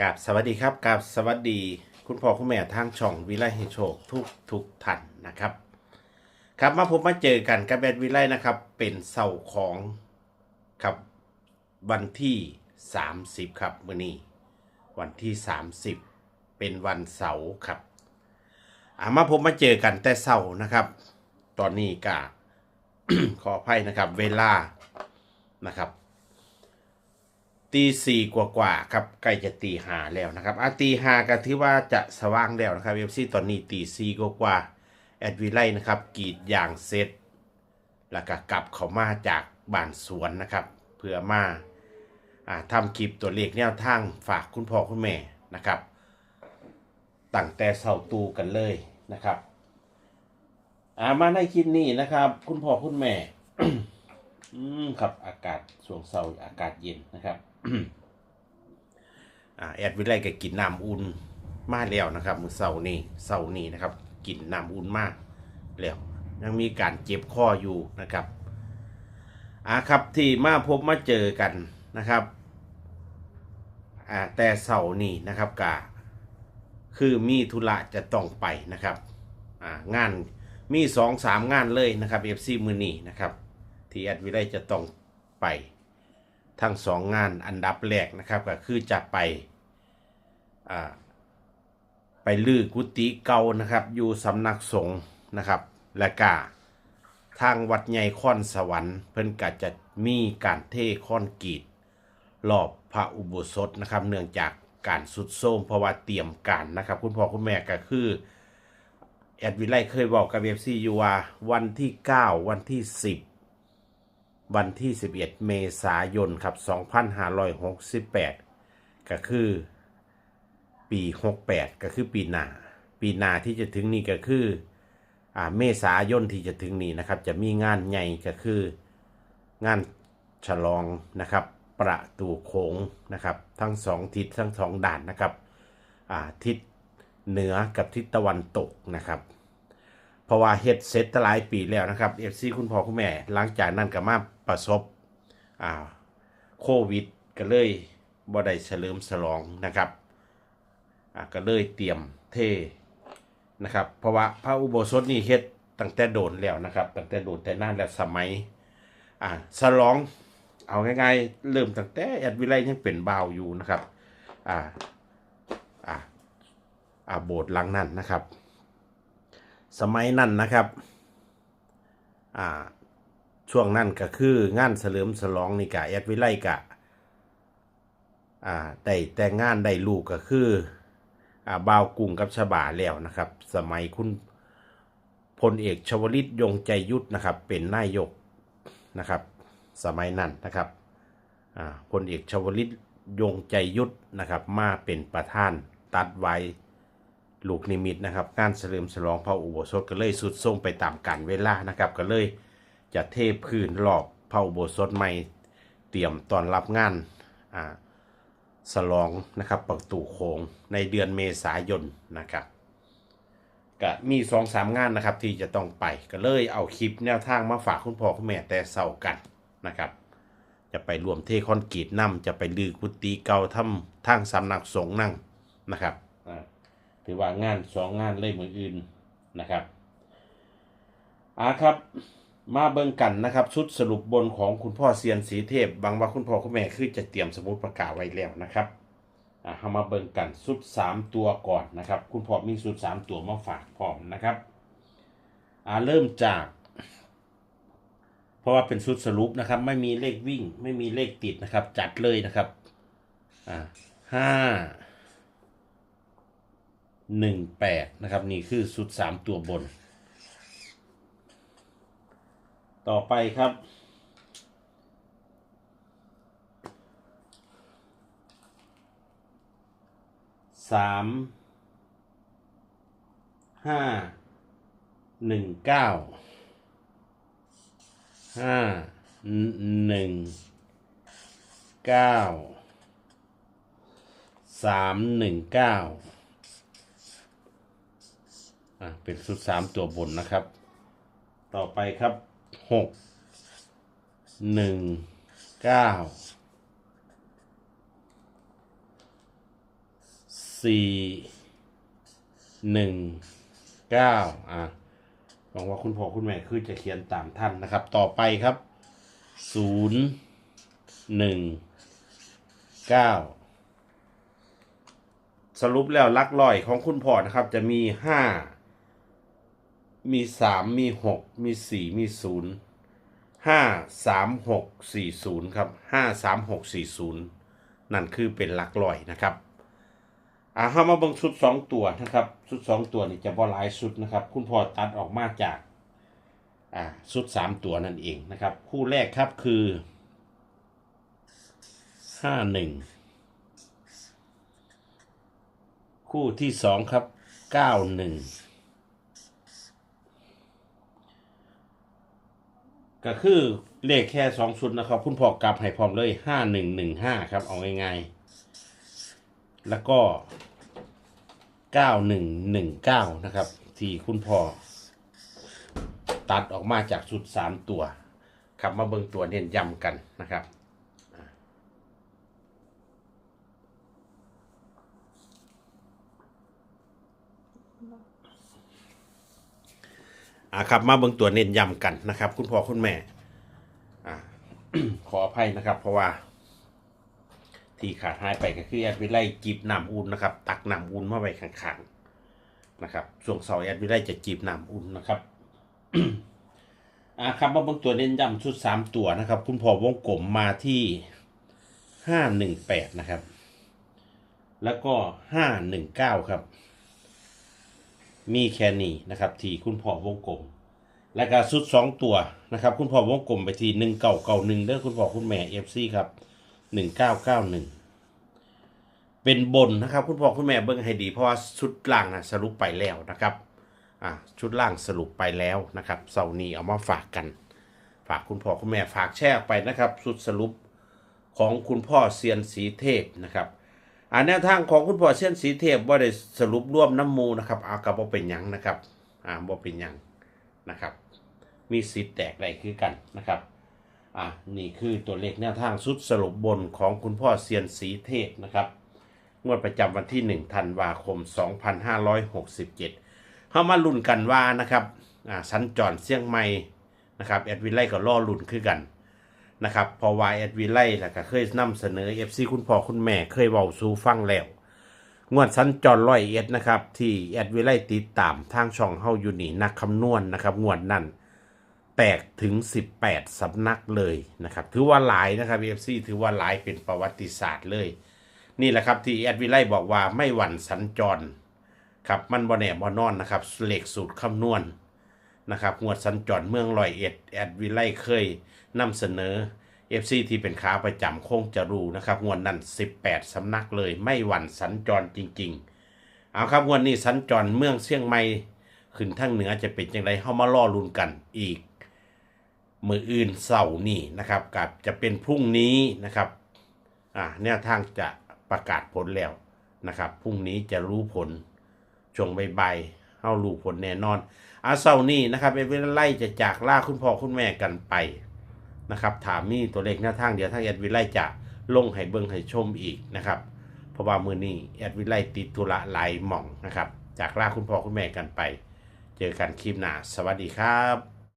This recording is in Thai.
กับสวัสดีครับกับสวัสดี คุณพ่อคุณแม่ทางช่องวิไลโชคทุกทุกท่านนะครับ ครับมาพบมาเจอกันกับแบดวิไลนะครับ เป็นเสาร์ของครับวันที่ 30 ครับมื่อนี้วันที่ 30 เป็นวันเสาร์ครับอ่ามาพบมาเจอกันแต่เสาร์นะครับ ตอนนี้ก็ขออภัยนะครับ เวลานะครับ ตีสี่กว่าๆครับใกล้จะตีห้าแล้วนะครับอาตีห้าก็ถือว่าจะสว่างแล้วนะครับเอฟซีตอนนี้ตีสี่กว่าๆแอดวิไลนะครับกรีดยางเสร็จแล้วก็กลับเขามาจากบ้านสวนนะครับ เพื่อมาอ่าทำคลิปตัวเลขแนวทางฝากคุณพ่อคุณแม่นะครับตั้งแต่เสาตูกันเลยนะครับอ่ามาในคลิปนี้นะครับ คุณพ่อคุณแม่ อืมครับอากาศช่วงเสาร์อากาศเย็นนะครับ แอดวิไลก็กินน้ำอุ่นมาแล้วนะครับมือเสาร์นี้เสาร์นี้นะครับ กินน้ำอุ่นมากแล้วยังมีการเจ็บคออยู่นะครับอ่าครับที่มาพบมาเจอกันนะครับอ่าแต่เสาร์นี้นะครับกะคือมีธุระจะต้องไปนะครับอ่างานมีสองสามงานเลยนะครับเอฟซีมือนี้นะครับ ที่แอดวิไลจะต้องไป ทั้งสองงานอันดับแรกนะครับก็คือจะไปไปลือกุฏิเก่านะครับ อยู่สำนักสงฆ์นะครับ และก็ทางวัดใหญ่ค่อนสวรรค์ เพิ่นก็จะมีการเทค่อนกรีดรอบพระอุโบสถนะครับ เนื่องจากการสุดโทมเพราะว่าเตรียมการนะครับ คุณพ่อคุณแม่ก็คือแอดวิไลเคยบอกกับเอฟซีอยู่ว่าวันที่ 9 วันที่ 10 วันที่ 11 เมษายนครับ 2568 ก็คือปี 68 ก็คือปีหน้า ปีหน้าที่จะถึงนี้ก็คืออ่าเมษายนที่จะถึงนี้นะครับ จะมีงานใหญ่ก็คืองานฉลองนะครับ ประตูโค้งนะครับ ทั้งสองทิศทั้งสองด่านนะครับอ่าทิศเหนือกับทิศตะวันตกนะครับเพราะว่าเฮ็ดเสร็จหลายปีแล้วนะครับเอฟซีคุณพ่อคุณแม่ หลังจากนั้นก็มา ประสบอ่าโควิดก็เลยบ่ได้เฉลิมฉลองนะครับอ่าก็เลยเตรียมเทนะครับ เพราะว่าพระอุโบสถนี่เฮ็ดตั้งแต่โดนแล้วนะครับ ตั้งแต่โดนแต่นานแล้วสมัยอ่าฉลองเอาง่ายๆเริ่มตั้งแต่แอดวิไลยังเป็นบ่าวอยู่นะครับอ่าอ่าอ่าโบสถ์หลังนั้นนะครับ สมัยนั้นนะครับอ่า ช่วงนั้นก็คืองานเฉลิมฉลองนี่กะแอดวิไลกะอ่าได้แต่งงานได้ลูกก็คืออ่าบ่าวกรุงกับชบาแล้วนะครับ สมัยคุณพลเอกชวลิตยงใจยุทธนะครับ เป็นนายกนะครับ สมัยนั้นนะครับอ่าพลเอกชวลิตยงใจยุทธนะครับ มาเป็นประธานตัดไว้ลูกนิมิตนะครับ การเฉลิมฉลองพระอุโบสถก็เลยสุดส่งไปตามกาลเวลานะครับก็เลย จะเทพื้นรอบพระอุโบสถใหม่ เตรียมตอนรับงานอ่าฉลองนะครับประตูโค้งในเดือนเมษายนนะครับก็มีสองสามงานนะครับที่จะต้องไปก็เลยเอาคลิปแนวทางมาฝากคุณพ่อคุณแม่แต่เศร้ากันนะครับ จะไปรวมเทคอนกรีตนํจะไปลือกุฏิเก่าทำทางสำนักสงฆ์นั่งนะครับถือว่างานสองงานเลยมืออื่นนะครับอ่าครับ มาเบิ่งกันนะครับชุดสรุปบนของคุณพ่อเซียนสีเทพบางว่าคุณพ่อคุณแม่คือจะเตรียมสมุดประกาศไว้แล้วนะครับอ่าเอามาเบิ่งกันชุดสามตัวก่อนนะครับ คุณพ่อมีชุดสามตัวมาฝากพร้อมนะครับอ่าเริ่มจาก เพราะว่าเป็นชุดสรุปนะครับ ไม่มีเลขวิ่ง ไม่มีเลขติดนะครับ จัดเลยนะครับอ่าห้าหนึ่งแปดนะครับ นี่คือสุดสามตัวบน ต่อไปครับ สาม ห้า หนึ่งเก้า ห้า หนึ่ง เก้า สามหนึ่งเก้าอะเป็นสุดสามตัวบนนะครับ ต่อไปครับ หกหนึ่งเก้าสี่หนึ่งเก้าอะหวังว่าคุณพ่อคุณแม่คือจะเขียนตามท่านนะครับ ต่อไปครับศูนย์หนึ่งเก้าสรุปแล้วลักลอยของคุณพ่อนะครับ จะมีห้า มีสามมีหกมีสี่มีศูนย์ห้าสามหกสี่ศูนย์ครับห้าสามหกสี่ศูนย์นั่นคือเป็นหลักลอยนะครับอ่าเข้ามาเบิ่งชุดสองตัวนะครับชุดสองตัวนี่จะบ่หลายชุดนะครับ คุณพ่อตัดออกมาจากอ่าชุดสามตัวนั่นเองนะครับ คู่แรกครับคือห้าหนึ่งคู่ที่สองครับเก้าหนึ่ง ก็คือเลขแค่สองชุดนะครับ คุณพ่อกลับให้พร้อมเลยห้าหนึ่งหนึ่งห้าครับ เอาง่ายๆ แล้วก็เก้าหนึ่งหนึ่งเก้านะครับ ที่คุณพ่อตัดออกมาจากชุดสามตัว ครับมาเบิ่งตัวเน้นย้ำกันนะครับ อ่าครับมาเบิ่งตัวเน้นย้ำกันนะครับ คุณพ่อคุณแม่อ่าขออภัยนะครับ เพราะว่า ที่ขาดหายไปก็คือแอดวิไลจีบน้ำอุ่นนะครับ ตักน้ำอุ่นมาไว้ข้างๆนะครับช่วงเสาร์แอดวิไลจะจีบน้ำอุ่นนะครับอ่าครับมาเบางตัวเน้นย้ำชุดสามตัวนะครับ คุณพ่อวงกลมมาที่ห้าหนึ่งแปดนะครับ แล้วก็ห้าหนึ่งเก้าครับ มีแค่นี้นะครับที่คุณพ่อวงกลม แล้วก็ชุดสองตัวนะครับ คุณพ่อวงกลมไปที่หนึ่งเก่าเก่าหนึ่งเด้อคุณพ่อคุณแม่เอฟซีครับหนึ่งเก้าเก้าหนึ่งเป็นบนนะครับ คุณพ่อคุณแม่เบิ้งให้ดี เพราะว่าชุดล่างนะสรุปไปแล้วนะครับอ่าชุดล่างสรุปไปแล้วนะครับเสาร์นี้เอามาฝากกัน ฝากคุณพ่อคุณแม่ฝากแชร์ไปนะครับชุดสรุปของคุณพ่อเซียนสีเทพนะครับ อ่าแนวทางของคุณพ่อเซียนสีเทพว่าได้สรุปร่วมน้ำมูนะครับเอากับว่าเป็นยังนะครับอ่าว่าเป็นยังนะครับ มีสิทธิ์แตกได้คือกันนะครับอะนี่คือตัวเลขแนวทางสุดสรุปบนของคุณพ่อเซียนสีเทพนะครับงวดประจำวันที่ 1 ธันวาคม 2567 เข้ามาลุ้นกันว่านะครับอ่าสัญจรเสี่ยงใหม่นะครับแอดวิไลก็ล่อลุ้นคือกัน นะครับพอวายแอดวิไลแล้วก็เคยนำเสนอ FC คุณพ่อคุณแม่เคยเว้าสู่ฟังแล้ว งวดสัญจรร้อยเอ็ดนะครับ ที่แอดวิไลติดตามทางช่องเฮาอยู่นี่นักคำนวณนะครับ งวดนั้นแตกถึง 18 สำนักเลยนะครับ ถือว่าหลายนะครับ FC ถือว่าหลายเป็นประวัติศาสตร์เลย นี่แหละครับที่แอดวิไลบอกว่าไม่หวั่นสัญจรครับมันบ่แน่บ่นอนนะครับเลขสูตรคำนวณ นะครับงวดสัญจรเมืองลอยเอ็ดแอดวิไลเคยนำเสนอ FC ที่เป็นขาประจำคงจะรู้นะครับงวดนั้น 18 สำนักเลยไม่หวั่นสัญจรจริง ๆ เอาครับงวดนี้สัญจรเมืองเชียงใหม่ขึ้นทางเหนือจะเป็นอย่างไรเข้ามาล่อลุ้นกันอีก มืออื่นเสาร์นี่นะครับกับจะเป็นพรุ่งนี้นะครับอ่าแนวทางจะประกาศผลแล้วนะครับพรุ่งนี้จะรู้ผลช่วงใบ่ายๆเข้ารู้ผลแน่นอน อาเสาร์นี่นะครับเป็นเวลไล่จะจากล่าคุณพ่อคุณแม่กันไปนะครับถามมี่ตัวเลขหน้าทางเดียวทางแอดวิไลจะลงให้เบิ้งให้ชมอีกนะครับเพราะว่ามือนี้แอดวิไลติดธุระหลายหม่องนะครับจากล่าคุณพ่อคุณแม่กันไป เจอกันคลิปหน้าสวัสดีครับ